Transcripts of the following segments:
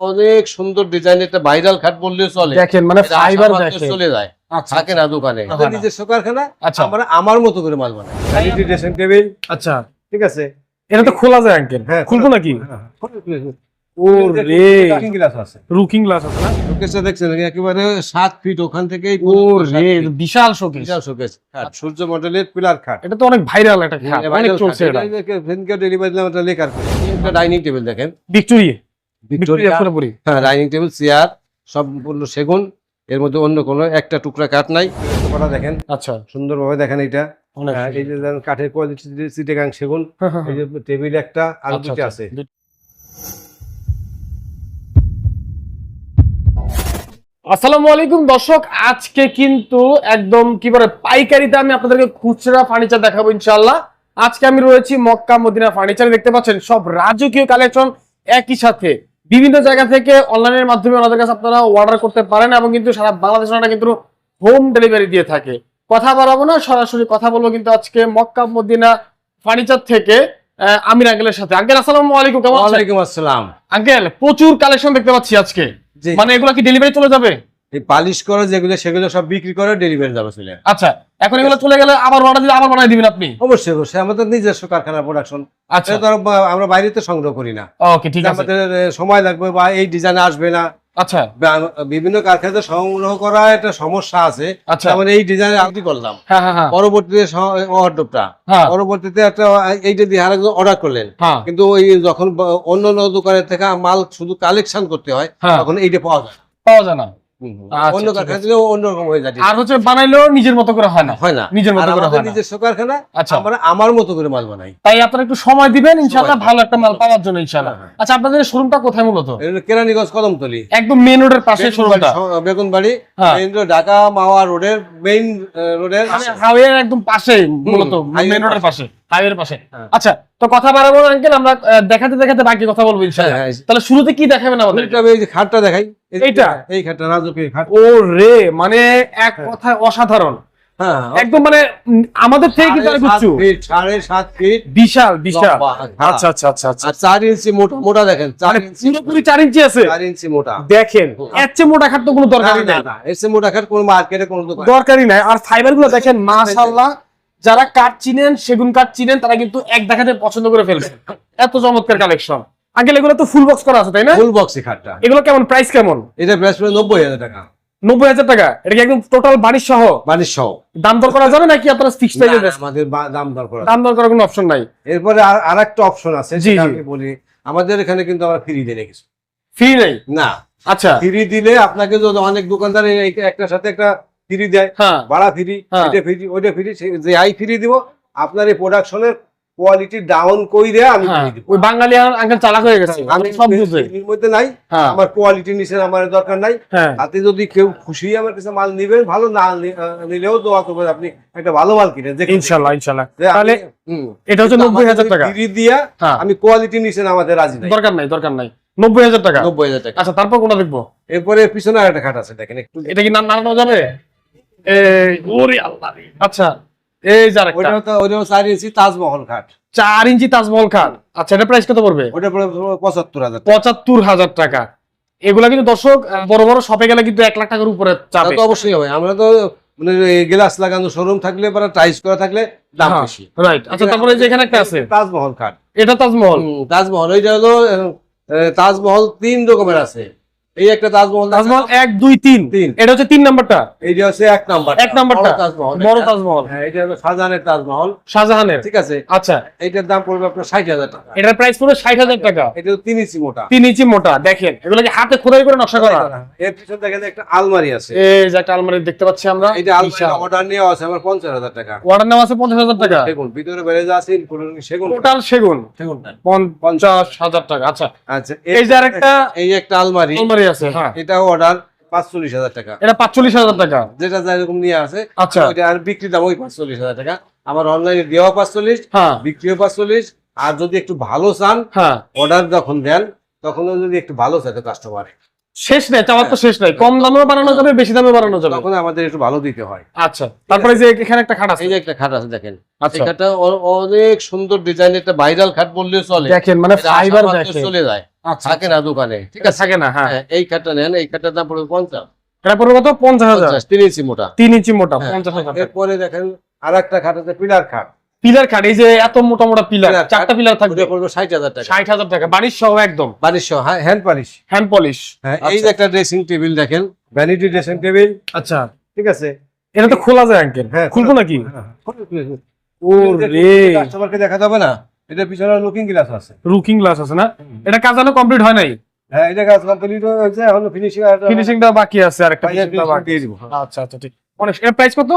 অনেক সুন্দর ডিজাইন একটা ভাইরাল খাট বললেও চলে। দেখেন মানে ফাইবার দেখেন। চলে যায়। আচ্ছা। থাকে না দোকানে। নিজস্ব কারখানা আচ্ছা। আমরা আমার মতো করে মাল বানাই। ভ্যানিটি ড্রেসিং টেবিল আচ্ছা। ঠিক আছে? এটা তো খোলা যায় আঙ্কেল হ্যাঁ, খুলবো নাকি? ও রে Looking glass আছে। রুকিং গ্লাস আছে না? শোকেসটা দেখছেন একেবারে সাত ফিট ওখান থেকে ও রে বিশাল শোকেস বিশাল শোকেস খাট সূর্য মডেলের পিলার খাট। এটা তো অনেক ভাইরাল একটা খাট। অনেক চলছে এটা। ডেলিভারি লেখার একটা ডাইনিং টেবিল দেখেন। ভিক্টোরিয়া ভিক্টোরিয়া হ্যাঁ ডাইনিং টেবিল চেয়ার সম্পূর্ণ সেগুন। এর মধ্যে অন্য কোনো একটা টুকরা কাঠ নাই। করা দেখেন? আচ্ছা। সুন্দরভাবে দেখেন এটা হ্যাঁ, এই যে কাঠের কোয়ালিটি সিটেগাং সেগুন। হ্যাঁ, এই যে টেবিল একটা আর আচ্ছা, দুটো আচ্ছা। আছে। আসসালামু আলাইকুম দর্শক। আজকে কিন্তু একদম কি বলে পাইকারিতে আমি আপনাদেরকে খুচরা ফার্নিচার দেখাবো ইনশাআল্লাহ। আজকে আমি রয়েছি মক্কা মদিনা ফার্নিচার। দেখতে পাচ্ছেন সব রাজকীয় কালেকশন একই সাথে। বিভিন্ন জায়গা থেকে অনলাইনের মাধ্যমে ওনাদের কাছে আপনারা অর্ডার করতে পারেন এবং কিন্তু সারা বাংলাদেশ ওনারা কিন্তু হোম ডেলিভারি দিয়ে থাকে। কথা বাড়াবো না সরাসরি কথা বলব কিন্তু আজকে মক্কা মদিনা ফার্নিচার থেকে আমির আঙ্কেলের সাথে। আঙ্কেল আসসালামু আলাইকুম কেমন আছেন? ওয়ালাইকুম আসসালাম। আঙ্কেল প্রচুর কালেকশন দেখতে পাচ্ছি আজকে। মানে এগুলো কি ডেলিভারি চলে যাবে? পালিশ করে যেগুলো সেগুলো সব বিক্রি করে ডেলিভারি যাবে চলে আচ্ছা এখন এগুলো চলে গেলে আবার অর্ডার দিলে আবার বানাই দিবেন আপনি? অবশ্যই অবশ্যই। আমাদের নিজস্ব কারখানা প্রোডাকশন আচ্ছা। তো আমরা বাইরেতে সংগ্রহ করি না। ওকে ঠিক আছে। আমাদের সময় লাগবে বা এই ডিজাইন আসবে না। আচ্ছা। বিভিন্ন কারখানাতে সংগ্রহ করা একটা সমস্যা আছে। আচ্ছা। যেমন এই ডিজাইন আপনি করলাম। হ্যাঁ হ্যাঁ হ্যাঁ। পরবর্তীতে অর্ডারটা পরবর্তীতে একটা এইটা দিয়ে আরেকজন অর্ডার করলেন। কিন্তু ওই যখন অন্য অন্য দোকানের থেকে মাল শুধু কালেকশন করতে হয় তখন এইটা পাওয়া যায় পাওয়া যায় না। অন্য কারখানা আছে। অন্যরকম হয়ে যায়। আর হচ্ছে বানাইলেও নিজের মতো করে হয় না। হয় না। নিজের মতো করে হয় না। কারখানা আচ্ছা। আমরা আমার মতো করে মাল বানাই। তাই আপনারা একটু সময় দিবেন ইনশাআল্লাহ ভালো একটা মাল পাওয়ার জন্য ইনশাআল্লাহ। হ্যাঁ, হ্যাঁ। আচ্ছা আপনাদের শোরুমটা কোথায় মূলত? কেরানীগঞ্জ কদমতলি। একদম মেন রোডের পাশে শোরুমটা। বেগুনবাড়ি হ্যাঁ। মেইন রোড ঢাকা মাওয়া রোডের মেইন রোডের হাইওয়ের একদম পাশে মূলত রোডের পাশে। হাইওয়ের পাশে। আচ্ছা তো কথা বাড়াবো আঙ্কেল আমরা দেখাতে দেখাতে বাকি কথা বলব ইনশাআল্লাহ। তাহলে শুরুতে কি দেখাবেন আমাদের? খাটটা দেখাই। এইটা? এই খাটটা রাজকীয় খাট ও রে মানে এক কথায় অসাধারণ। হ্যাঁ একদম মানে আমাদের থেকে কিন্তু সাড়ে উঁচু। সাড়ে সাত ফিট। বিশাল বিশাল। হ্যাঁ। আচ্ছা আচ্ছা আচ্ছা আচ্ছা। চার ইঞ্চি মোটা মোটা দেখেন চার মানে ইঞ্চি পুরোপুরি চার ইঞ্চি আছে? চার ইঞ্চি মোটা। দেখেন এর চেয়ে মোটা খাট তো কোনো দরকারই নাই। এর চেয়ে মোটা খাট কোন মার্কেটে কোন দরকারই নাই। আর ফাইবারগুলো দেখেন মাশাআল্লাহ যারা কাঠ চিনেন সেগুন কাঠ চিনেন তারা কিন্তু এক দেখাতে পছন্দ করে ফেলবেন। এত চমৎকার কালেকশন আগে এগুলো তো ফুল বক্স করা আছে তাই না? ফুল বক্সি খাটটা। এগুলো কেমন? প্রাইস কেমন? এটা প্রাইস পড়ে নব্বই হাজার টাকা। নব্বই হাজার টাকা? এটা কি একদম টোটাল বাড়ির সহ? বাড়ির সহ। দাম দর করা যাবে নাকি আপনারা প্রাইসে আমাদের দাম দর করা দাম দর করার কোনো অপশন নাই। এরপরে আর একটা অপশন আছে জি, যেটা আমি বলি আমাদের এখানে কিন্তু আমরা ফ্রি দিয়ে রেখেছি ফ্রি নেই? না। আচ্ছা। ফ্রি দিলে আপনাকে যদি অনেক দোকানদার একটার সাথে একটা ফ্রি দেয়। হ্যাঁ। ভাড়া ফ্রি হ্যাঁ। এটা ফ্রি ওইটা ফ্রি যে আই ফ্রি দিব আপনার এই প্রোডাকশনের কোয়ালিটি ডাউন কই দেয়া আমি হ্যাঁ ওই বাঙালি আঙ্কেল চালাক হয়ে গেছে আমি সব বুঝে। এর মধ্যে নাই হ্যাঁ। আমার কোয়ালিটি নিচে আমার দরকার নাই। হ্যাঁ। তাতে যদি কেউ খুশি আমার কাছে মাল নিবেন ভালো না নিলেও দোয়া করবেন আপনি একটা ভালো মাল কিনে দেখুন। যে আপনি- তাহলে এটা হচ্ছে নব্বই হাজার টাকা। ফ্রি দিয়া হ্যাঁ। আমি কোয়ালিটি নিচে আমাদের রাজি নাই। দরকার নাই দরকার নাই। নব্বই হাজার টাকা? নব্বই হাজার টাকা। আচ্ছা তারপর কোনটা দেখব? এরপরে পিছনে আর একটা খাট আছে দেখেন একটু এটা কি না- নাড়ানো যাবে এই ওরে আল্লাহ আচ্ছা এই যার একটা ওইটা তো ওইটা চার ইঞ্চি তাজমহল খাট। চার ইঞ্চি তাজমহল খান আচ্ছা এটা প্রাইস কত পড়বে? ওটা পড়ে পঁচাত্তর হাজার টাকা। এগুলা কিন্তু দর্শক বড় বড় শপে গেলে কিন্তু এক লাখ টাকার উপরে চাপে। তো অবশ্যই হবে। আমরা তো মানে গ্লাস লাগানো শোরুম থাকলে বা টাইস করা থাকলে দাম হ্যাঁ। বেশি। রাইট আচ্ছা তারপরে যে এখানে একটা আছে। তাজমহল খাট। এটা তাজমহল। তাজমহল। ওইটা হলো তাজমহল তিন রকমের আছে। এই একটা তাজমহল তাজমহল এক দুই তিন। এটা হচ্ছে তিন নাম্বারটা? এইটা হচ্ছে এক নাম্বার এক নাম্বারটা? তাজমহল। বড় তাজমহল। হ্যাঁ এটা হলো শাহজাহানের তাজমহল। শাহজাহানের? ঠিক আছে। আচ্ছা। এইটার দাম পড়বে আপনার ষাট হাজার টাকা। এটার প্রাইস পড়বে ষাট হাজার টাকা। এটা তিন ইঞ্চি মোটা। তিন ইঞ্চি মোটা দেখেন। এগুলো কি হাতে খোদাই করে নকশা করা। এর পিছনে দেখেন একটা আলমারি আছে। এই যে একটা আলমারি দেখতে পাচ্ছি আমরা। এইটা আলমারি অর্ডার নেওয়া আছে আমার পঞ্চাশ হাজার টাকা। ওয়াটার নাম আছে পঞ্চাশ হাজার টাকা। সেগুন ভিতরে বেড়ে যা আছে সেগুন। টোটাল সেগুন। সেগুন পঞ্চাশ হাজার টাকা। আচ্ছা। আচ্ছা এই যে আরেকটা এই একটা আলমারি। আলমারি আছে। হ্যাঁ। এটাও অর্ডার পাঁচচল্লিশ হাজার টাকা। এটা পাঁচচল্লিশ হাজার টাকা। যেটা যেরকম নিয়ে আছে আচ্ছা। ওইটা আর বিক্রি দাম ওই পাঁচচল্লিশ হাজার টাকা। আমার অনলাইনে দেওয়া পাঁচচল্লিশ হ্যাঁ। বিক্রিও পাঁচচল্লিশ। আর যদি একটু ভালো চান হ্যাঁ। অর্ডার যখন দেন তখন যদি একটু ভালো চাইতে কাস্টমার শেষ নাই চাওয়ার তো শেষ নাই। কম দামে বানানো যাবে বেশি দামে বানানো যাবে। তখন আমাদের একটু ভালো দিতে হয়। আচ্ছা তারপরে যে এখানে একটা খাট আছে। এই যে একটা খাট আছে দেখেন। আচ্ছা। খাটটা অনেক সুন্দর ডিজাইন একটা ভাইরাল খাট বললেও চলে। দেখেন মানে ফাইবার চলে যায়। থাকে না দোকানে। ঠিক আছে। থাকে না হ্যাঁ। হ্যাঁ, এই খাটটা নেন এই খাটটার দাম পড়বে পঞ্চাশ। এটা পড়বে কত? পঞ্চাশ হাজার। তিন ইঞ্চি মোটা। তিন ইঞ্চি মোটা হ্যাঁ, পঞ্চাশ হাজার। এরপরে দেখেন আর একটা খাট আছে পিলার খাট। পিলার কাট এই যে এত মোটা মোটা পিলার চারটা পিলার থাকবে। পড়বে ষাট হাজার টাকা। ষাট হাজার টাকা বাড়ির সহ একদম। বাড়ির সহ হ্যান্ড পালিশ হ্যান্ড পলিশ হ্যাঁ এই যে একটা ড্রেসিং টেবিল দেখেন ভ্যানিটি ড্রেসিং টেবিল আচ্ছা। ঠিক আছে। এটা তো খোলা যায় আঙ্কেল হ্যাঁ, খুলবো নাকি? ও রে কাস্টমারকে দেখা যাবে না? এটা পিছনে লুকিং গ্লাস আছে। রুকিং গ্লাস আছে না? এটা কাজানো কমপ্লিট হয় নাই? হ্যাঁ এটা কাজ কমপ্লিট হয়েছে এখন ফিনিশিং ফিনিশিংটা বাকি আছে finishing বাকি দিয়ে দিব আচ্ছা আচ্ছা ঠিক। অনেক এটা প্রাইস কত?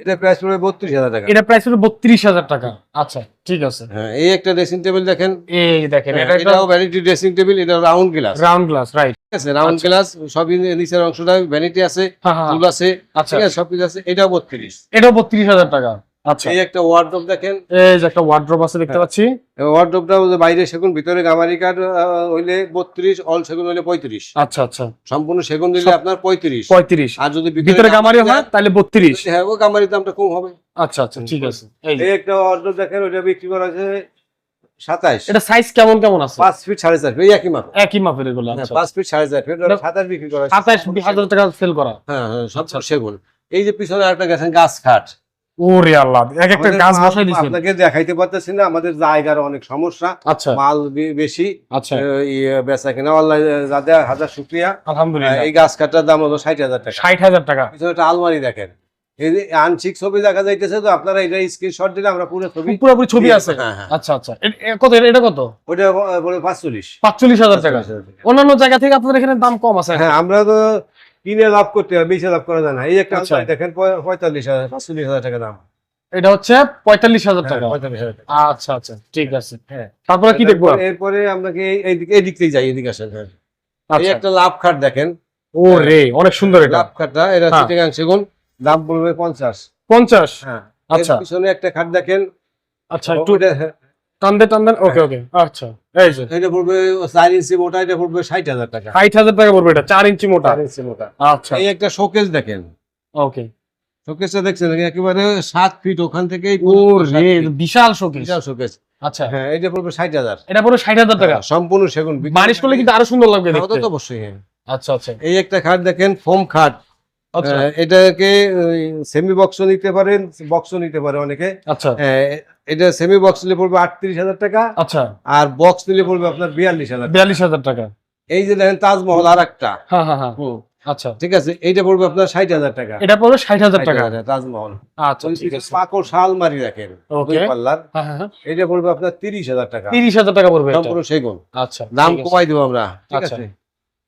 এটা প্রাইস পড়বে বত্রিশ হাজার টাকা। এটা প্রাইস হলো বত্রিশ হাজার টাকা। আচ্ছা ঠিক আছে। হ্যাঁ এই একটা ড্রেসিং টেবিল দেখেন। এই দেখেন হ্যাঁ, এটাও ভ্যানিটি ড্রেসিং টেবিল এটা round glass round glass right ঠিক আছে রাউন্ড গ্লাস সবই নিচের অংশটা ভ্যানিটি আছে হ্যাঁ হ্যাঁ ফুল আছে আচ্ছা। ঠিক আছে সবকিছু আছে এটাও বত্রিশ। এটাও বত্রিশ হাজার টাকা। আচ্ছা। এই একটা দেখেন। এই যে একটা ওয়ার্ড্রপ আছে দেখতে পাচ্ছি। ওয়ার্ডরোবটা বাইরে সেগুন ভিতরে হইলে বত্রিশ অল সেগুন হইলে আচ্ছা আচ্ছা। সম্পূর্ণ সেগুন দিলে আপনার আর যদি ভিতরে গামারি হয় তাহলে বত্রিশ। দেয়, হ্যাঁ ও গামারির দামটা কম হবে। আচ্ছা আচ্ছা ঠিক আছে। এই একটা দেখেন বিক্রি করা আছে সাতাইশ এটা সাইজ কেমন কেমন আছে? ফিট ফিট এই একই মাপ একই মাপের এগুলো হ্যাঁ, আচ্ছা। ফিট ফিট বিক্রি করা হাজার টাকা সেল করা। হ্যাঁ হ্যাঁ সব সেগুন। এই যে পিছনে আরেকটা গেছেন গাছ খাট। ওরে আল্লাহ এক একটা গাছ বসাই আপনাকে দেখাইতে পারতেছি না আমাদের জায়গার অনেক সমস্যা আচ্ছা। মাল বেশি আচ্ছা। ইয়ে বেচা কিনা যাদের হাজার শুক্রিয়া। আলহামদুলিল্লাহ। এই গাছ কাটার দাম হলো ষাট হাজার টাকা। ষাট হাজার টাকা। পিছনে আলমারি দেখেন। এই আংশিক ছবি দেখা যাইতেছে তো আপনারা এটা স্ক্রিনশট দিলে আমরা পুরো ছবি পুরোপুরি ছবি আছে? হ্যাঁ, হ্যাঁ। আচ্ছা আচ্ছা। কত এটা- কত? ওইটা বলে পাঁচচল্লিশ। পাঁচচল্লিশ হাজার টাকা। অন্যান্য জায়গা থেকে আপনাদের এখানে দাম কম আছে। হ্যাঁ আমরা তো কিনে লাভ করতে হয় বেশি লাভ করা যায় না। এই একটা আচ্ছা। দেখেন পঁয়তাল্লিশ হাজার পাঁচচল্লিশ হাজার টাকা দাম। এটা হচ্ছে পঁয়তাল্লিশ হাজার টাকা। হ্যাঁ, পঁয়তাল্লিশ হাজার আচ্ছা আচ্ছা ঠিক আছে। হ্যাঁ। তারপরে কি দেখব? এরপরে- আপনাকে এই- এদিক থেকে যাই এদিকে আসেন হ্যাঁ। এই আচ্ছা। একটা লাভ খাট দেখেন। ও রে অনেক সুন্দর এটা। লাভ খাটটা এটা হ্যাঁ। চিটাগাং সেগুন দাম পড়বে পঞ্চাশ। পঞ্চাশ? হ্যাঁ। আচ্ছা। পিছনে একটা খাট দেখেন। আচ্ছা একটু ওটা- হ্যাঁ, টান দেন টান দেন ওকে ওকে আচ্ছা। এই যে। এটা পড়বে চার ইঞ্চি মোটা এটা পড়বে ষাট হাজার টাকা। ষাট হাজার টাকা পড়বে এটা চার ইঞ্চি মোটা। চার ইঞ্চি মোটা। আচ্ছা। এই একটা শোকেস দেখেন। ওকে শোকেসটা দেখছেন? একেবারে সাত ফিট ওখান থেকেই ও রে বিশাল শোকেস বিশাল শোকেস আচ্ছা। হ্যাঁ এটা পড়বে ষাট হাজার। এটা পুরো ষাট হাজার টাকা। সম্পূর্ণ সেগুন বারিশ করলে কিন্তু আরও সুন্দর লাগবে হ্যাঁ, দেখতে। তো অবশ্যই হ্যাঁ। আচ্ছা আচ্ছা। এই একটা খাট দেখেন ফোম খাট। এটাকে সেমি বক্সও নিতে পারেন বক্সও নিতে পারে অনেকে। আচ্ছা। এটা সেমি বক্স নিলে পড়বে আটত্রিশ হাজার টাকা আচ্ছা। আর বক্স নিলে পড়বে আপনার বিয়াল্লিশ হাজার বিয়াল্লিশ হাজার টাকা। এই যে দেখেন তাজমহল আর একটা হ্যাঁ হ্যাঁ। হ্যাঁ আচ্ছা। ঠিক আছে এইটা পড়বে আপনার ষাট হাজার টাকা। এটা পড়বে ষাট হাজার টাকা। তাজমহল। আচ্ছা ঠিক আছে। পাকড় শালমারি দেখেন ওকে। পাল্লার। হ্যাঁ। এটা পড়বে আপনার তিরিশ হাজার টাকা। তিরিশ হাজার টাকা পড়বে সম্পূর্ণ সেগুন। আচ্ছা দাম। কমাই দেবো আমরা। ঠিক আচ্ছা। আছে?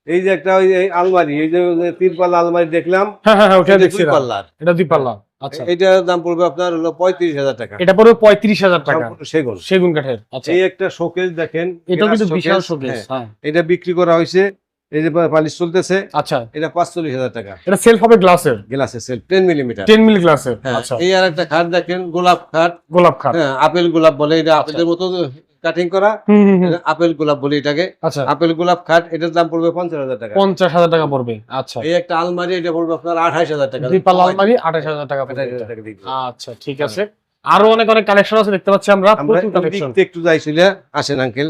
এই যে একটা ওই আলমারি এই যে তিন পাল্লা আলমারি দেখলাম। হ্যাঁ হ্যাঁ হ্যাঁ ওটা এটা দেখছি পাল্লার? এটা দুই পাল্লা আচ্ছা। এটার দাম পড়বে আপনার হলো পঁয়ত্রিশ হাজার টাকা। এটা পড়বে পঁয়ত্রিশ হাজার টাকা। সেগুন। সেগুন কাঠের আচ্ছা। এই একটা শোকেস দেখেন এটা কিন্তু বিশাল শোকেস এটা বিক্রি করা হয়েছে এই যে পালিশ চলতেছে আচ্ছা। এটা পাঁচচল্লিশ হাজার টাকা। এটা সেলফ হবে গ্লাসের গ্লাসের টেন মিলিমিটার টেন মিলি গ্লাসের আচ্ছা। এই আর একটা খাট দেখেন গোলাপ খাট। গোলাপ খাট। হ্যাঁ আপেল গোলাপ বলে এটা আপেলের মতো কাটিং করা। এটা আপেল গোলাপ বলে এটাকে। আচ্ছা। আপেল গোলাপ খাট এটার দাম পড়বে পঞ্চাশ হাজার টাকা। পঞ্চাশ হাজার টাকা পড়বে। আচ্ছা। এই একটা আলমারি এটা পড়বে আপনার আঠাশ হাজার টাকা। দুই পাল্লা আলমারি আঠাশ হাজার টাকা পড়বে 28,000 এটা। টাকা দিয়ে দিবো। আচ্ছা ঠিক আছে। আরও অনেক অনেক কালেকশন আছে দেখতে পাচ্ছি আমরা। প্রচুর কালেকশন একটু যাইছিলে আসেন আঙ্কেল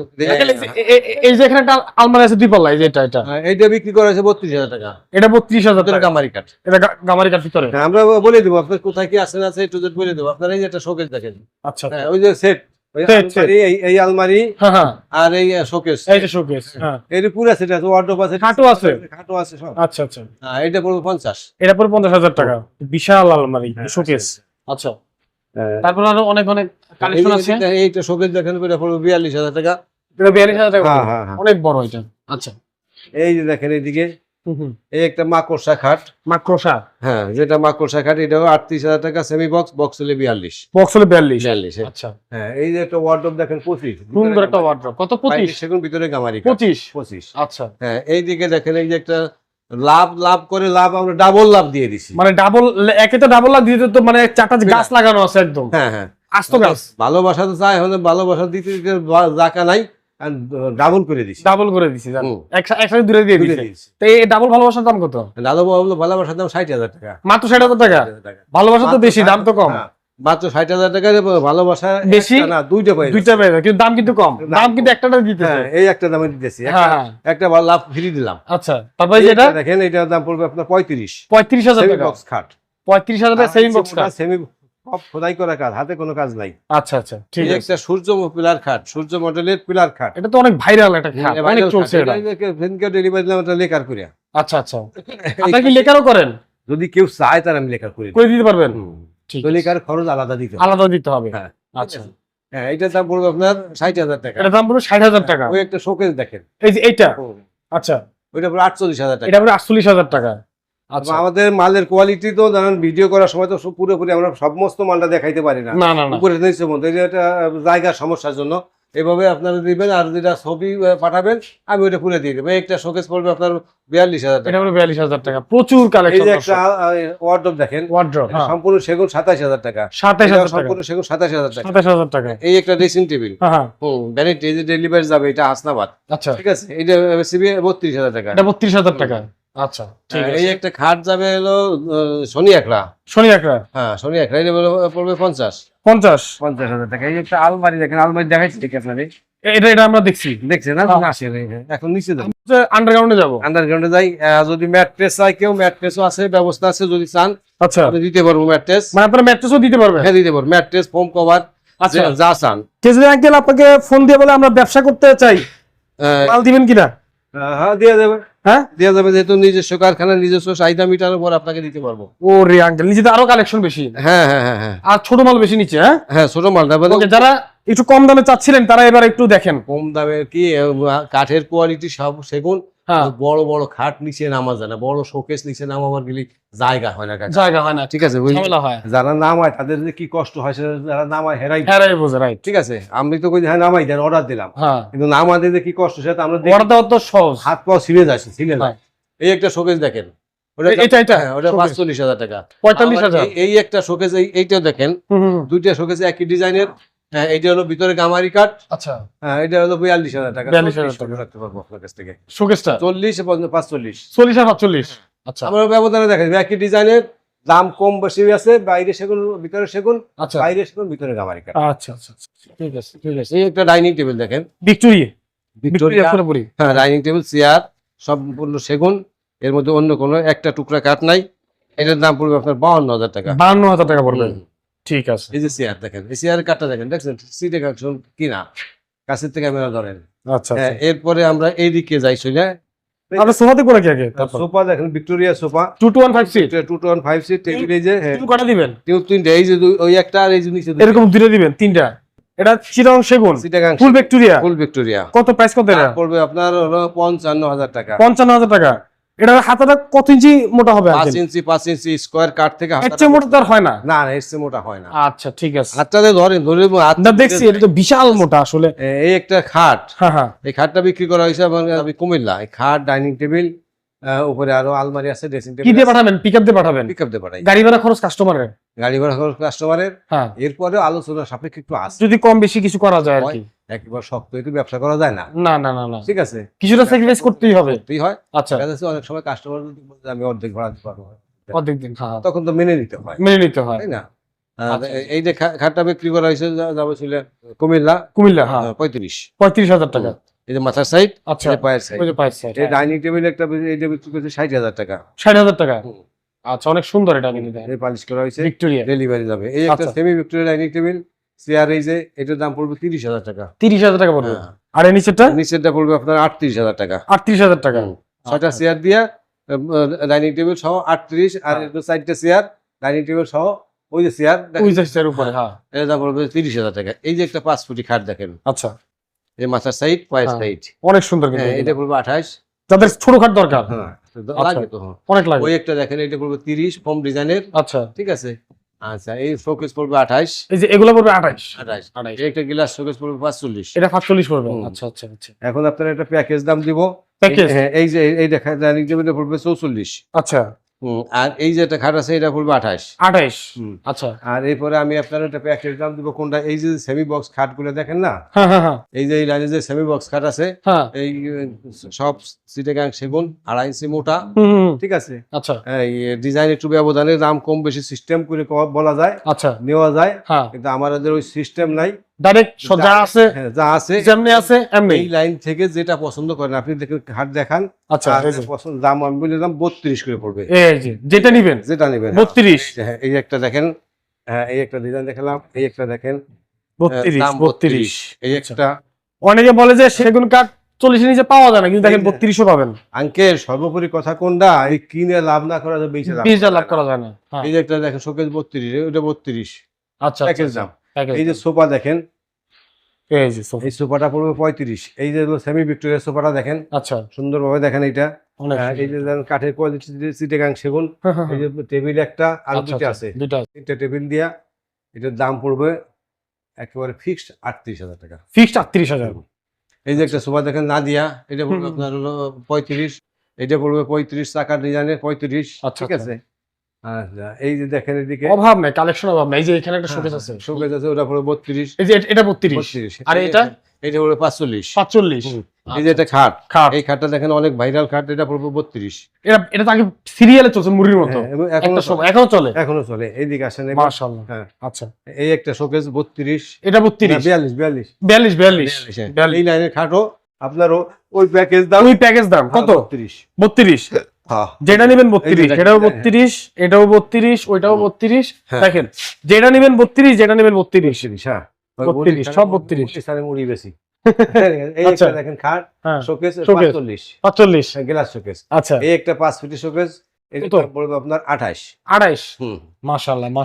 এই যে এখানে একটা আলমারি আছে দুই পাল্লা এই যে এটা এটা। এইটা বিক্রি করা হয়েছে বত্রিশ হাজার টাকা। এটা বত্রিশ হাজার ভিতরে টাকা। কামারি কাঠ। এটা গামারি কাঠ ভিতরে। হ্যাঁ আমরা বলে দেবো আপনার কোথায় কি আসেন আছে একটু বলে দেবো। আপনার এই যে একটা শোকেস দেখেন। আচ্ছা হ্যাঁ ওই যে সেট এই এই আলমারি হ্যাঁ হ্যাঁ আর এই শোকেস শোকেস হ্যাঁ। এর পুরো সেট আছে ওয়ার্ডরোব আছে খাটও আছে? খাটও আছে সব। আচ্ছা আচ্ছা। হ্যাঁ এটা পড়বে পঞ্চাশ। এটা পরে পঞ্চাশ হাজার টাকা। বিশাল আলমারি শোকেস আচ্ছা তারপর আরও অনেক অনেক কালেকশন আছে। হ্যাঁ। এইটা শোকেস দেখেন এটা পড়বে বিয়াল্লিশ হাজার টাকা। এটা বিয়াল্লিশ হাজার টাকা হ্যাঁ পড়বে। হ্যাঁ হ্যাঁ। অনেক বড় এটা। আচ্ছা। এই যে দেখেন এইদিকে এই একটা মাকড়সা খাট। মাক্রোসা হ্যাঁ যেটা মাকড়সা খাট এটাও আটত্রিশ হাজার টাকা সেমি বক্স বক্স হলে বিয়াল্লিশ। বক্স হলো বিয়াল্লিশ? বিয়াল্লিশ হ্যাঁ। আচ্ছা। হ্যাঁ এই যে একটা ওয়ার্ডরোব দেখেন পঁচিশ। সুন্দর একটা ওয়ার্ড্রপ কত পঁচিশ? সেগুন ভিতরে গামারি পঁচিশ। পঁচিশ। আচ্ছা। হ্যাঁ এইদিকে দেখেন এই যে একটা লাভ লাভ করে লাভ আমরা ডাবল লাভ দিয়ে দিছি। মানে ডাবল একে তো ডাবল লাগ দিতে তো মানে চারটা গাছ লাগানো আছে একদম। হ্যাঁ হ্যাঁ। আস্ত গাছ। ভালোবাসা তো চাই হলে ভালোবাসা দিতে দিতে নাই। ডাবল করে দিছি। ডাবল করে দিছি জান। হুম। একসা- একসাথে দূরে দিয়ে দিছি। তো এই ডাবল ভালোবাসার দাম কত? দাদু ভালোবাসার দাম ষাট হাজার টাকা। মাত্র ষাট হাজার টাকা? ভালোবাসা তো বেশি দাম তো কম। হ্যাঁ, মাত্র ষাট হাজার টাকা ভালোবাসা বেশি? না দুইটা পাই দুইটা পেয়ে কিন্তু দাম কিন্তু কম। দাম দাম কিন্তু একটাটা দিতেছে। হ্যাঁ এই একটা দামে দিতেছি। হ্যাঁ, একটা- হ্যাঁ। ভালো লাভ ফ্রি দিলাম। আচ্ছা তারপরে যেটা? দেখেন এটার দাম পড়বে আপনার পঁয়ত্রিশ। পঁয়ত্রিশ হাজার বক্স খাট। পঁয়ত্রিশ হাজার সেমি খোদাই করা কাজ হাতে কোনো কাজ নাই। আচ্ছা আচ্ছা ঠিক আছে। সূর্য পিলার খাট সূর্য মডেলের পিলার খাট। এটা তো অনেক ভাইরাল একটা খাট অনেক চলছে এটা। ডেলিভারি দিলাম এটা লেখার করিয়া। আচ্ছা আচ্ছা। আপনারা কি লেখারও করেন? যদি কেউ চায় তার আমি লেখার করি। করে দিতে পারবেন? ঠিক তো লেখার খরচ আলাদা দিতে আলাদা দিতে হবে। হ্যাঁ। আচ্ছা। হ্যাঁ এটার দাম পড়বে আপনার ষাট হাজার টাকা। এটা দাম পুরো ষাট হাজার টাকা। ওই একটা শোকেস দেখেন। এই যে এইটা? আচ্ছা। ওইটা পুরো আটচল্লিশ হাজার টাকা। এটা পুরো আটচল্লিশ হাজার টাকা। আমাদের মালের কোয়ালিটি তো জানেন ভিডিও করার সময় তো পুরোপুরি আমরা সমস্ত মালটা দেখাইতে পারি না। উপরে নিচে মধ্যে এটা জায়গার সমস্যার জন্য। এভাবে আপনারা দিবেন আর যেটা ছবি পাঠাবেন আমি ওইটা পুরো দিয়ে দেবো। একটা শোকেস পড়বে আপনার বিয়াল্লিশ হাজার টাকা। বিয়াল্লিশ হাজার টাকা। প্রচুর কালেকশন একটা ওয়ার্ডরোব দেখেন। ওয়ার্ড্রপ সম্পূর্ণ সেগুন সাতাশ হাজার টাকা। সাতাশ হাজার সম্পূর্ণ সেগুন সাতাশ হাজার টাকা। সাতাশ হাজার টাকা। এই একটা ড্রেসিং টেবিল হ্যাঁ হ্যাঁ। হুম ভ্যানিটি এই যে ডেলিভারি যাবে এটা হাসনাবাদ। আচ্ছা। ঠিক আছে এটা সিবি বত্রিশ হাজার টাকা। এটা বত্রিশ হাজার টাকা। আচ্ছা ঠিক হ্যাঁ, আছে। এই একটা খাট যাবে হলো আহ, শনি একরা শনি একটা হ্যাঁ শনি একরা এটা পড়বে পঞ্চাশ। পঞ্চাশ? পঞ্চাশ হাজার টাকা। এই একটা আলমারি দেখেন আলমারি দেখাইছি ঠিক আপনারে এটা এটা আমরা দেখছি। দেখছেন না? হ্যাঁ। আসে এখন নিচে যান আন্ডারগ্রাউন্ডে যাব। আন্ডারগ্রাউন্ডে যাই যদি ম্যাট্রেস চাই কেউ ম্যাট্রেসও আছে ব্যবস্থা আছে যদি চান আচ্ছা। আমি দিতে পারব ম্যাট্রেস মানে আপনারা ম্যাট্রেসও দিতে পারবেন? হ্যাঁ দিতে পারব। ম্যাট্রেস ফোম কভার আচ্ছা। যা চান। কেজরি আঙ্কেল আপনাকে ফোন দিয়ে বলে আমরা ব্যবসা করতে চাই মাল দিবেন কিনা? হ্যাঁ যাবে হ্যাঁ? দেওয়া যাবে যেহেতু নিজস্ব কারখানা নিজস্ব চাহিদা মিটার উপর আপনাকে দিতে পারব। ও রে আঙ্কেল নিচে আরও কালেকশন বেশি। হ্যাঁ হ্যাঁ হ্যাঁ হ্যাঁ। আর ছোট মাল বেশি নিচ্ছে হ্যাঁ? হ্যাঁ ছোট মালটা বলে যারা একটু কম দামে চাচ্ছিলেন তারা এবার একটু দেখেন। কম কি কাঠের কোয়ালিটি সব সেগুন। বড় বড় খাট নিচে নামা যায় না বড় শোকেস নিচে নামাবার গেলে জায়গা হয় না জায়গা হয় না ঠিক আছে হয়। যারা নামায় তাদের যে কি কষ্ট হয় সেটা যারা নামায় হেরাই হ্যাঁ রাই বোঝে রাইট ঠিক আছে আমি তো কই হ্যাঁ নামাই দেন অর্ডার দিলাম। হ্যাঁ। কিন্তু নামাতে যে কি কষ্ট সেটা আমরা দেখি। অর্ডার দেওয়া তো সহজ। হাত পাও ছিঁড়ে যাচ্ছে ছিঁড়ে হ্যাঁ। যায় এই একটা শোকেস দেখেন। এটা এটা। হ্যাঁ, ওটা পাঁচচল্লিশ হাজার টাকা। পঁয়তাল্লিশ হাজার। এই- এই একটা শোকেস এইটাও দেখেন। দুইটা শোকেস একই ডিজাইনের হ্যাঁ এইটা হলো ভিতরে গামারি কাঠ। আচ্ছা। হ্যাঁ এটা হলো বিয়াল্লিশ হাজার টাকা। 42,000 চল্লিশ রাখতে পারব আপনার কাছ থেকে। শোকেসটা? চল্লিশ পাঁচচল্লিশ। চল্লিশ আর সাতচল্লিশ? আচ্ছা। আমরা ব্যবধানে দেখা যাবে একই ডিজাইনের দাম কম বেশি আছে বাইরে সেগুন ভিতরে সেগুন আচ্ছা। বাইরে সেগুন ভিতরে গামারি কাঠ। আচ্ছা আচ্ছা আচ্ছা। ঠিক আছে ঠিক আছে। এই একটা ডাইনিং টেবিল দেখেন। ভিক্টোরিয়া। ভিক্টোরিয়া। হ্যাঁ ডাইনিং টেবিল চেয়ার সম্পূর্ণ সেগুন। এর মধ্যে অন্য কোনো একটা টুকরা কাঠ নাই। এটার দাম পড়বে আপনার বাউন্ন হাজার টাকা। বান্ন হাজার টাকা পড়বে। ঠিক আছে। এই যে চেয়ার দেখেন এই চেয়ারের কাঠটা দেখেন দেখছেন সিটে কাকশন কিনা কাছের থেকে ক্যামেরা ধরেন। আচ্ছা হ্যাঁ এরপরে আমরা এইদিকে যাই শুনে সোফাতে করে কি আগে? সোফা দেখেন Victoria sofa. Two two one five seat two two one five seat table এই যে হ্যাঁ, কটা দিবেন? তিন- তিনটে এই যে দুই- ওই একটা আর এই যে নিচে এরকম দুটো দিবেন তিনটা। এটা চিরং সেগুন ফুল ভিক্টোরিয়া ফুল ভিক্টোরিয়া কত প্রাইস কত এটা? পড়বে আপনার হলো পঞ্চান্ন হাজার টাকা। পঞ্চান্ন হাজার টাকা। এটা হাতাটা কত ইঞ্চি মোটা হবে পাঁচ ইঞ্চি পাঁচ ইঞ্চি স্কোয়ার কাট থেকে চেয়ে মোটা তো আর হয় না? না না এর মোটা হয় না। আচ্ছা ঠিক আছে। হাতটাতে ধরেন ধরে না দেখছি এটা তো বিশাল মোটা আসলে। এই একটা খাট। হ্যাঁ হ্যাঁ। এই খাটটা বিক্রি করা হয়েছে আমার আমি কুমিল্লা। এই খাট ডাইনিং টেবিল উপরে আরও আলমারি আছে ড্রেসিং টেবিল কি দিয়ে পাঠাবেন? পিক আপ দিয়ে পাঠাবেন? পিক আপ দিয়ে পাঠাই। গাড়ি ভাড়া খরচ কাস্টমারের গাড়ি ভাড়া খরচ কাস্টমারের হ্যাঁ। এরপরে আলোচনা সাপেক্ষে একটু আছে। যদি কম বেশি কিছু করা যায় আর কি। একবার শক্ত একটু ব্যবসা করা যায় না। না না না না। ঠিক আছে? কিছুটা স্যাক্রিফাইস করতেই হবে। করতেই হয়। আচ্ছা। দেখা যাচ্ছে অনেক সময় কাস্টমার যদি বলে আমি অর্ধেক ভাড়া দিতে পারব। অর্ধেক দিন হ্যাঁ। হ্যাঁ। তখন তো মেনে নিতে হয়। মেনে নিতে হয়। তাই না? আচ্ছা। এই- এই যে খাটটা বিক্রি করা হয়েছে যাব ছিল কুমিল্লা কুমিল্লা হ্যাঁ। পঁয়ত্রিশ। পঁয়ত্রিশ হাজার টাকা। এই যে মাথার সাইড আচ্ছা পায়ের সাইড যে পাইছে এই ডাইনিং টেবিল একটা যে বিক্রি করছে ষাট হাজার টাকা। ষাট হাজার টাকা? আচ্ছা অনেক সুন্দর এটা কিন্তু এই পালিশ করা হয়েছে ভিক্টোরিয়া ডেলিভারি যাবে। এই একটা আচ্ছা। Semi Victoria dining table chair এই যে এটার দাম পড়বে তিরিশ হাজার টাকা। তিরিশ হাজার টাকা পড়বে? হ্যাঁ। আর এই নিচেরটা? নিচেরটা পড়বে আপনার আটত্রিশ হাজার টাকা। আটত্রিশ হাজার টাকা। ছয়টা আচ্ছা। চেয়ার দিয়া ডাইনিং টেবিল সহ আটত্রিশ আর হ্যাঁ। চারটা চেয়ার ডাইনিং টেবিল সহ ওই যে চেয়ার ওই জাস্টের উপরে হ্যাঁ। এর দাম পড়বে তিরিশ হাজার টাকা। এই যে একটা পাঁচ ফুটি খাট দেখেন। আচ্ছা। এই মাথার সাইড পায়ের হ্যাঁ। সাইড অনেক সুন্দর কিন্তু হ্যাঁ এটা পড়বে আঠাশ। যাদের ছোটখাট দরকার। হ্যাঁ তো আচ্ছা। লাগবে তো হ্যাঁ। অনেক লাগে ওই একটা দেখেন এটা তিরিশ ফোম ডিজাইনের। আচ্ছা। ঠিক আছে? আচ্ছা এই শোকেস পড়বে আঠাশ। এই যে এগুলো পড়বে আঠাইশ আঠাশ। আঠাইশ এই একটা গ্লাস শোকেস পড়বে পাঁচচল্লিশ। এটা সাতচল্লিশ পড়বে। আচ্ছা আচ্ছা আচ্ছা। এখন আপনার একটা প্যাকেজ দাম দিব। প্যাকেজ এই- হ্যাঁ এই যে এই দেখা ডাইনিং টেবিলটা পড়বে চৌচল্লিশ। আচ্ছা। হুম, আর এই যে একটা খাট আছে এটা পড়বে আঠাশ। আঠাইশ হুম। আচ্ছা। আর এরপরে আমি আপনার একটা প্যাকেজ দাম দিব কোনটা? এই যে সেমি বক্স খাটগুলো দেখেন না? হ্যাঁ হ্যাঁ হ্যাঁ। এই যে এই লাইনে যে সেমি বক্স খাট আছে এই সব সিটেগাং সেগুন আড়াই ইঞ্চি মোটা। ঠিক আছে? আচ্ছা। এই ডিজাইন একটু ব্যবধানের দাম কম বেশি সিস্টেম করে বলা যায় আচ্ছা। নেওয়া যায়। কিন্তু আমাদের ওই সিস্টেম নাই। ডাইরেক্ট যা আছে হ্যাঁ, যা আছে যেমনি আছে এমনি। এই লাইন থেকে যেটা পছন্দ করেন আপনি হাট দেখান আচ্ছা আর এই যে। পছন্দ দাম আমি বলে দাম বত্রিশ করে পড়বে। এই যে যেটা নিবেন যেটা নেবেন বত্রিশ। হ্যাঁ এই একটা দেখেন হ্যাঁ এই একটা ডিজাইন দেখালাম এই একটা দেখেন বত্রিশ বত্রিশ। এই একটা। অনেকে বলে যে সেগুন কাঠ চল্লিশের নিচে পাওয়া যায় না কিন্তু দেখেন। বত্রিশও পাবেন। আঙ্কেল সর্বোপরি কথা কোনটা? এই কিনে লাভ না করা যাবে বেঁচে লাভ বিশ হাজার লাভ করা যায় না হ্যাঁ। এই যে একটা দেখেন শোকেজ বত্রিশ ওটা বত্রিশ। আচ্ছা প্যাকেজ আচ্ছা, দাম এই যে সোফা দেখেন এই যে এই সোফাটা পড়বে পঁয়ত্রিশ। এই যে সেমি ভিক্টোরিয়া সোফাটা দেখেন আচ্ছা। সুন্দরভাবে দেখেন অনেক হ্যাঁ, এই যে দেখেন কাঠের কোয়ালিটি সিটেগাং সেগুন হ্যাঁ, হ্যাঁ, এই যে টেবিল একটা আর আচ্ছা, দুটো আচ্ছা, আছে। তিনটা টেবিল দিয়া এটার দাম পড়বে একেবারে ফিক্সড আটত্রিশ হাজার টাকা। ফিক্সড আটত্রিশ হাজার। এই যে একটা সোফা দেখেন নাদিয়া এটা পড়বে আপনার হলো পঁয়ত্রিশ এটা পড়বে পঁয়ত্রিশ টাকার ডিজাইনের পঁয়ত্রিশ আচ্ছা, ঠিক আছে? আচ্ছা এই যে দেখেন এদিকে। অভাব নাই কালেকশন অভাব নাই যে এখানে একটা শোকেস আছে। শোকেজ আছে ওটা পড়বে বত্রিশ। এই যে এটা আর এই যে খাট। খাট। এই খাটটা দেখেন অনেক ভাইরাল খাট এটা এটা এটা তো আগে সিরিয়ালে চলছে মুড়ির মতো। হ্যাঁ, এখনও একটা সময় এখনও চলে? এখনও চলে। এইদিকে আসেন মাশাআল্লাহ। হ্যাঁ। আচ্ছা। এই একটা শোকেজ বত্রিশ। এটা বত্রিশ। বিয়াল্লিশ বিয়াল্লিশ। বিয়াল্লিশ বিয়াল্লিশ। হ্যাঁ। এই লাইনের খাটও আপনারও ওই প্যাকেজ দাম ওই প্যাকেজ দাম কত? বত্রিশ। বত্রিশ। হ্যাঁ যেটা নেবেন বত্রিশ এটাও হ্যাঁ। বত্রিশ এটাও বত্রিশ ওইটাও বত্রিশ। হ্যাঁ। দেখেন যেটা নেবেন বত্রিশ যেটা নেবেন বত্রিশ। বত্রিশ হ্যাঁ। ওই 32, মুড়ি সব 32 মুড়ি বেশি। এই। একটা দেখেন খাট হ্যাঁ। শোকেস পাঁচচল্লিশ। পাঁচচল্লিশ। Glass showcase. আচ্ছা। এই একটা পাঁচ ফিটি শোকেস এটা কত? পড়বে আপনার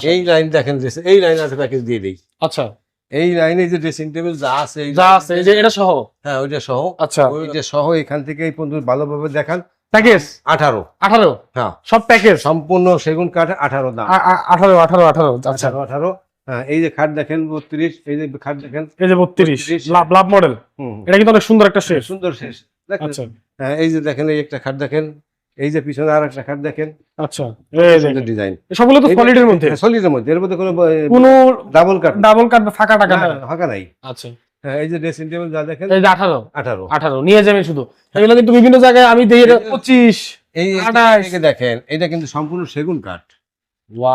এই লাইন দেখেন এই লাইন আছে প্যাকেজ দিয়ে দিই। আচ্ছা। এই লাইনে যে ড্রেসিং টেবিল যা আছে যা আছে এটা সহ? হ্যাঁ ওইটা সহ। আচ্ছা। ওইটা সহ এখান থেকে এই পর্যন্ত ভালোভাবে দেখান। প্যাকেজ আঠারো। আঠারো? হ্যাঁ। সব প্যাকেজ সম্পূর্ণ সেগুন কাঠ আঠারো দাম। আঠারো আঠারো আঠারো আচ্ছা। আঠারো হ্যাঁ এই যে খাট দেখেন বত্রিশ এই যে খাট দেখেন। এই যে বত্রিশ 32 লাভ লাভ মডেল এটা কিন্তু অনেক সুন্দর একটা শেষ। সুন্দর শেষ। আচ্ছা। হ্যাঁ এই যে দেখেন এই একটা খাট দেখেন। এই যে পিছনে আর একটা খাট দেখেন। আচ্ছা। এই যে ডিজাইন সবগুলো তো সলিডের মধ্যে? সলিডের মধ্যে। এর মধ্যে কোনো কোনো ডাবল কাট ডাবল কাট ফাঁকা টাকা ফাঁকা নাই। আচ্ছা। হ্যাঁ এই যে ড্রেসিং টেবিল যা দেখেন এই যে আঠারো। আঠারো। আঠারো নিয়ে যাবেন শুধু। এগুলো কিন্তু বিভিন্ন জায়গায় আমি দিই এই আঠাশ। দেখেন এটা কিন্তু সম্পূর্ণ সেগুন কাঠ।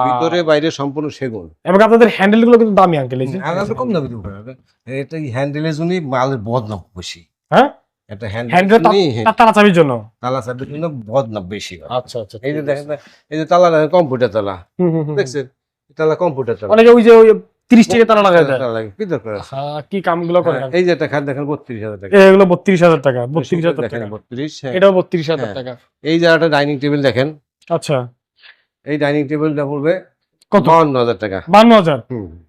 ভিতরে বাইরে সম্পূর্ণ সেগুন। এবং আপনাদের হ্যান্ডেলগুলো কিন্তু দামি আঙ্কেল এই যে। কম দামি এটা হ্যান্ডেলের জন্যই মালের বদনাম বেশি। হ্যাঁ? এটা হ্যান্ডেল হ্যান্ডেল তালা চাবির জন্য? তালা জন্য বদনাম বেশি আচ্ছা আচ্ছা এই যে দেখেন এই যে তালা কম্পিউটার তালা। হুম, হুম, হুম। দেখছেন? তালা কম্পিউটার তালা। অনেকে ওই যে ওই তিরিশ টাকা তালা লাগাই দেয়। কি দরকার কি কামগুলো করে এই যে একটা দেখেন বত্রিশ হাজার টাকা। এগুলো বত্রিশ হাজার টাকা বত্রিশ হাজার দেখেন টাকা। বত্রিশ হ্যাঁ। এটাও হ্যাঁ। টাকা। এই জায়গাটা ডাইনিং টেবিল দেখেন। আচ্ছা। এই ডাইনিং টেবিলটা পড়বে কত? বাউন্ন হাজার টাকা। বান্ন হাজার?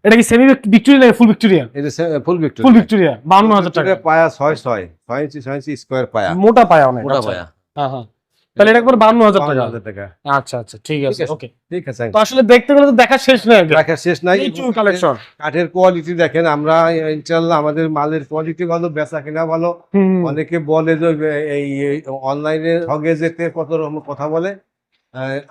এটা কি সেমি ভিক্টোরিয়া নাকি ফুল ভিক্টোরিয়া এটা ফুল ভিক্টোরিয়া ফুল ভিক্টোরিয়া বান্ন হাজার টাকা। পায়া ছয় ছয়। ছয় ইঞ্চি ছয় ইঞ্চি স্কোয়ার পায়া। মোটা পায়া অনেক। মোটা আচ্ছা। পায়া। হ্যাঁ হ্যাঁ। তাহলে এটা একবার বান্ন হাজার টাকা। হাজার টাকা। আচ্ছা আচ্ছা ঠিক আছে। ওকে। ঠিক আছে। তো আসলে দেখতে গেলে তো দেখা শেষ নেই রাখার শেষ নাই। কালেকশন কাঠের কোয়ালিটি দেখেন আমরা ইনশাল্লাহ আমাদের মালের কোয়ালিটি ভালো বেচা কিনা ভালো। অনেকে বলে যে এই অনলাইনে ঠগে যেতে কত রকম কথা বলে।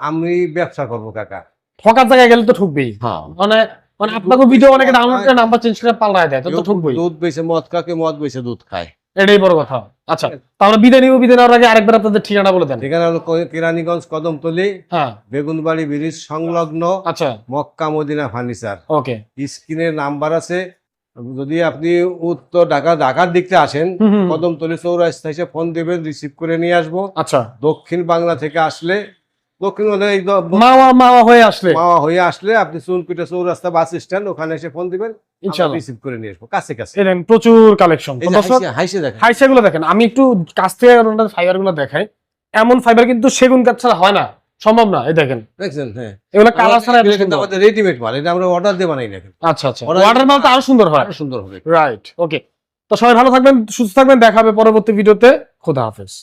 আমি ব্যবসা করব কাকা। ঠকার জায়গায় গেলে তো ঠকবেই। হ্যাঁ। মানে মানে আপনাকে ভিডিও অনেকে ডাউনলোড করে নাম্বার চেঞ্জ করে পাল্টায় দেয় তো ঠকবেই। দুধ বেছে মদ কাকে মদ বেছে দুধ খায়। এটাই বড় কথা। আচ্ছা তাহলে বিদায় নিব বিদায় নেওয়ার আগে আরেকবার আপনাদের ঠিকানা বলে দেন। এখানে হলো কেরানীগঞ্জ কদমতলি হ্যাঁ। বেগুনবাড়ি ব্রিজ সংলগ্ন আচ্ছা। Mecca Medina furniture. ওকে। স্ক্রিনের নাম্বার আছে। যদি আপনি উত্তর ঢাকা ঢাকার দিক থেকে আসেন কদমতলি চৌরাস্তা এসে ফোন দেবেন রিসিভ করে নিয়ে আসব। আচ্ছা। দক্ষিণ বাংলা থেকে আসলে দক্ষিণ মানে এই দ- মাওয়া মাওয়া হয়ে আসলে। মাওয়া হয়ে আসলে আপনি চুনকুটা চৌরাস্তা বাস স্ট্যান্ড ওখানে এসে ফোন দিবেন ইনশাআল্লাহ রিসিভ করে নিয়ে আসব কাছে কাছে। এলেন প্রচুর কালেকশন হাইসে- হাইসে দেখেন। হাইসা দেখেন আমি একটু কাছ থেকে ফাইবারগুলো দেখাই। এমন ফাইবার কিন্তু সেগুন কাঠ ছাড়া হয় না সম্ভব না এই দেখেন। দেখছেন হ্যাঁ। এগুলো কালার ছাড়া কিন্তু আমাদের রেডিমেড মাল এটা আমরা অর্ডার দিয়ে বানাই দেখেন। আচ্ছা আচ্ছা। মাল তো আরও সুন্দর হয়। আরও সুন্দর হবে। রাইট ওকে তো সবাই ভালো থাকবেন সুস্থ থাকবেন দেখা হবে পরবর্তী ভিডিওতে। খোদা হাফেজ।